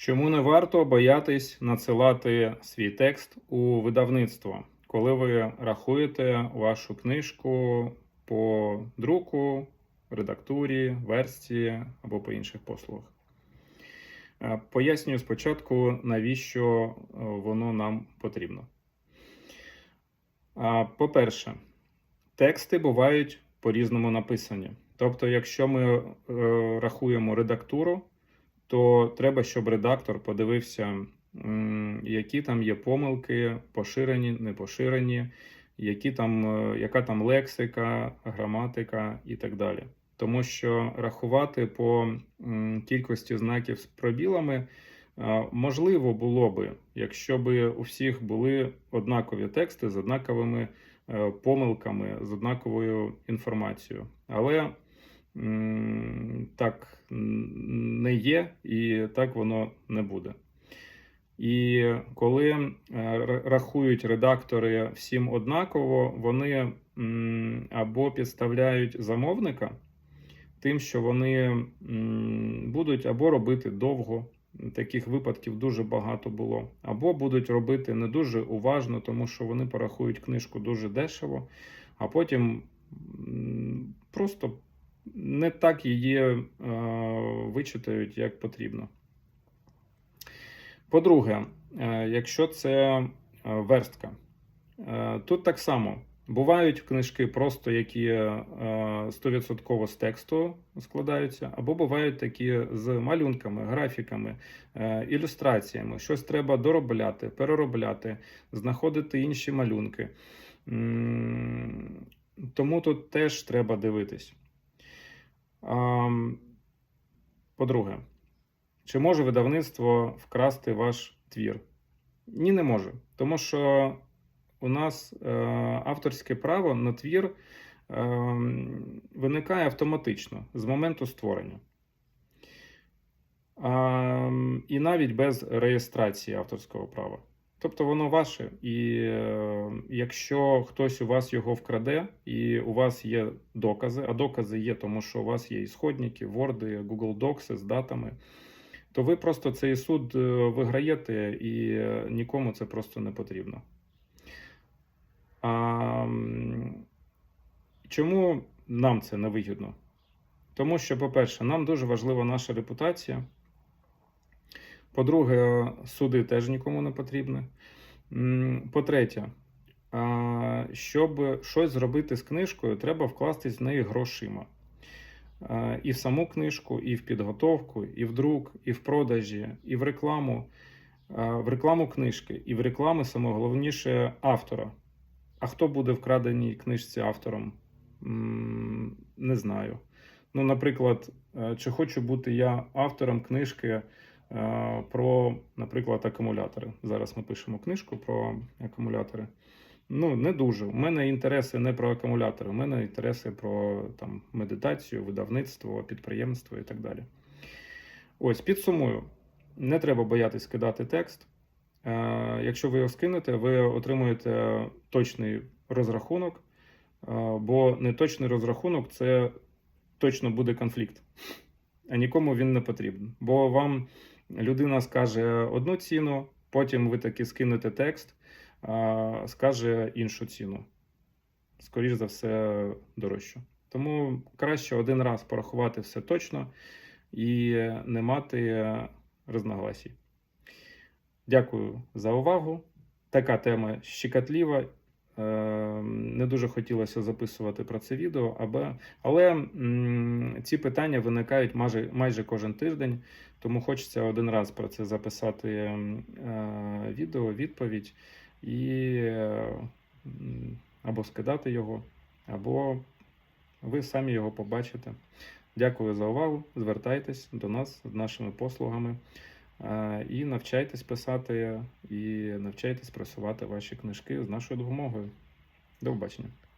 Чому не варто боятись надсилати свій текст у видавництво, коли ви рахуєте вашу книжку по друку, редактурі, версії або по інших послугах? Е, Пояснюю спочатку, навіщо е, воно нам потрібно. По-перше, тексти бувають по-різному написані. Тобто, якщо ми е, рахуємо редактуру, то треба, щоб редактор подивився, які там є помилки, поширені, не поширені, які там, е, яка там лексика, граматика і так далі. Тому що рахувати по кількості знаків з пробілами е, можливо було би, якщо би у всіх були однакові тексти з однаковими е, помилками, з однаковою інформацією. Але так не є, і так воно не буде. І коли е, рахують редактори всім однаково, вони або підставляють замовника тим, що вони будуть або робити довго. Таких випадків дуже багато було, або будуть робити не дуже уважно, тому що вони порахують книжку дуже дешево, а потім просто не так її е, вичитають, як потрібно. По-друге, е, якщо це е, верстка, тут так само. Бувають книжки, просто які е, 100% з тексту складаються, або бувають такі з малюнками, графіками, ілюстраціями. Щось треба доробляти, переробляти, знаходити інші малюнки. Тому тут теж треба дивитись. По-друге, чи може видавництво вкрасти ваш твір? Ні, не може. Тому що у нас е, авторське право на твір е, виникає автоматично з моменту створення. І навіть без реєстрації авторського права. Тобто воно ваше, і е, якщо хтось у вас його вкраде, і у вас є докази, а докази є, тому що у вас є ісходники, Word, Google Docs з датами, то ви просто цей суд е, виграєте, і е, нікому це просто не потрібно. А, чому нам це не вигідно? Тому що, по-перше, нам дуже важлива наша репутація. По-друге, суди теж нікому не потрібні. По-третє, щоб щось зробити з книжкою, треба вкластись в неї грошима. І в саму книжку, і в підготовку, і в друк, і в продажі, і в рекламу, в рекламу книжки, і в рекламу, саме головніше, автора. А хто буде вкраденій книжці автором? Не знаю. Ну, наприклад, чи хочу бути я автором книжки про, наприклад, акумулятори. Зараз ми пишемо книжку про акумулятори. Ну, не дуже. У мене інтереси не про акумулятори, у мене інтереси про там, медитацію, видавництво, підприємство і так далі. Ось, підсумую. Не треба боятись кидати текст. Е, Якщо ви його скинете, ви отримуєте точний розрахунок, е, бо неточний розрахунок це точно буде конфлікт. А нікому він не потрібен. Бо вам людина скаже одну ціну, потім ви таки скинете текст, скаже іншу ціну. Скоріше за все, дорожче. Тому краще один раз порахувати все точно і не мати розногласій. Дякую за увагу. Така тема щекотлива. Е, Не дуже хотілося записувати про це відео, аби... але ці питання виникають майже, майже кожен тиждень, тому хочеться один раз про це записати е, відео, відповідь і або скидати його, або ви самі його побачите. Дякую за увагу. Звертайтесь до нас з нашими послугами. Е, І навчайтесь писати, і навчайтесь просувати ваші книжки з нашою допомогою. До побачення.